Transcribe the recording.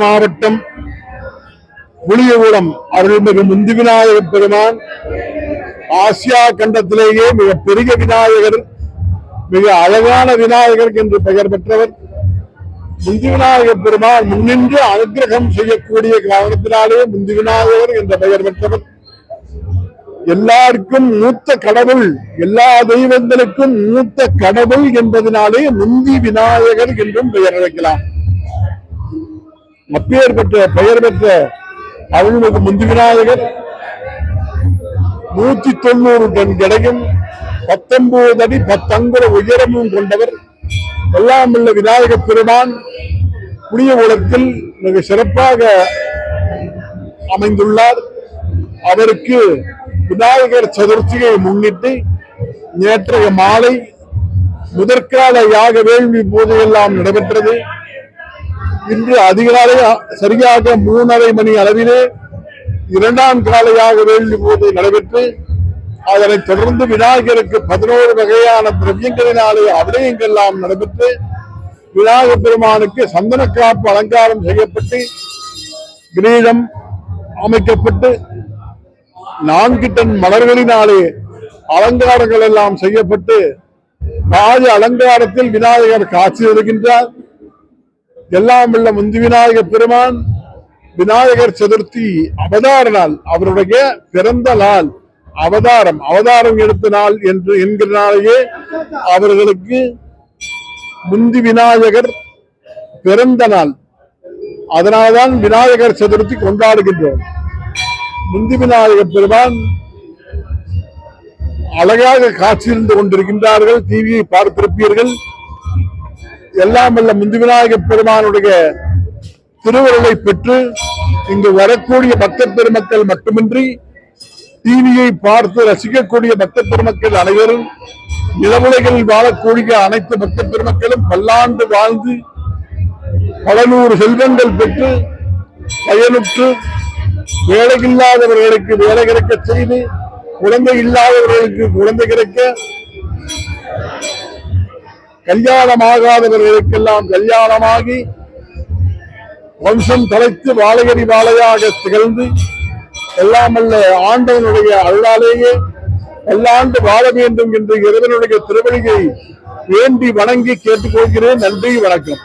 மாவட்டம் புளியகுளம் அருள்மிகு முந்தி விநாயகர் பெருமான். ஆசியா கண்டத்திலேயே மிக பெரிய விநாயகர் மிக அழகான விநாயகர் என்று பெயர் பெற்றவர். முந்தி விநாயகர் பெருமான் முன்னின்று அனுகிரகம் செய்யக்கூடிய காரணத்தினாலே முந்தி விநாயகர் என்ற பெயர் பெற்றவர். எல்லாருக்கும் மூத்த கடவுள் எல்லா தெய்வங்களுக்கும் மூத்த கடவுள் என்பதனாலே முந்தி விநாயகர் என்றும் பெயர் அழைக்கலாம். அப்பேர் பெற்ற பெயர் பெற்ற அருள்மிகு முந்தி விநாயகர் நூத்தி தொண்ணூறு டன் கிடைக்கும் பத்தொன்பது அடி பத்தங்குற உயரமும் கொண்டவர் எல்லாம் உள்ள விநாயக பெருமான் புளிய உலகத்தில் மிக சிறப்பாக அமைந்துள்ளார். அவருக்கு விநாயகர் சதுர்த்தியை முன்னிட்டு நேற்றைய மாலை முதற்கால யாக வேள்வி பூஜையெல்லாம் நடைபெற்றது. இன்று அதிகாலை சரியாக மூணரை மணி அளவிலே இரண்டாம் காலையாக வேள்வி பூஜை நடைபெற்று அதனைத் தொடர்ந்து விநாயகருக்கு பதினோரு வகையான திரவியங்களினாலே அபிநயங்கள்லாம் நடைபெற்று விநாயகர் பெருமானுக்கு சந்தன காப்பு அலங்காரம் செய்யப்பட்டு கிரீடம் அமைக்கப்பட்டு நான்கு டன் மலர்களினாலே அலங்காரங்கள் எல்லாம் செய்யப்பட்டு ராஜ அலங்காரத்தில் விநாயகர் காட்சி வருகின்றார் எல்லாம் உள்ள முந்தி விநாயகர் பெருமான் விநாயகர் சதுர்த்தி அவதார நாள் அவருடைய பிறந்த நாள் அவதாரம் அவதாரம் எடுத்த நாள் என்று என்கிற நாளையே அவர்களுக்கு முந்தி விநாயகர் பிறந்த நாள். அதனால்தான் விநாயகர் சதுர்த்தி கொண்டாடுகின்றோம். முந்தி விநாயகர் பெருமான் அழகாக காட்சியிருந்து கொண்டிருக்கின்றார்கள் டிவியை பார்த்திருப்பீர்கள். எல்லாம் வல்ல முந்தி விநாயகர் பெருமானுடைய திருவருளை பெற்று இங்கு வரக்கூடிய பக்த பெருமக்கள் மட்டுமின்றி டிவியை பார்த்து ரசிக்கக்கூடிய பக்த பெருமக்கள் அனைவரும் நிலவுலகில் வாழக்கூடிய அனைத்து பக்த பெருமக்களும் பல்லாண்டு வாழ்ந்து பல நூறு செல்வங்கள் பெற்று பயனுற்று வேலை இல்லாதவர்களுக்கு வேலை கிடைக்க செய்து குழந்தை இல்லாதவர்களுக்கு குழந்தை கிடைக்க கல்யாணமாகாதவர்களுக்கெல்லாம் கல்யாணமாகி வம்சம் தலைத்து வாழையடி வாழையாக திகழ்ந்து எல்லாம் அல்ல ஆண்டவனுடைய அருளாலேயே எல்லாண்டு வாழ வேண்டும் என்று இறைவனுடைய திருவழியை வேண்டி வணங்கி கேட்டுக்கொள்கிறேன். நன்றி வணக்கம்.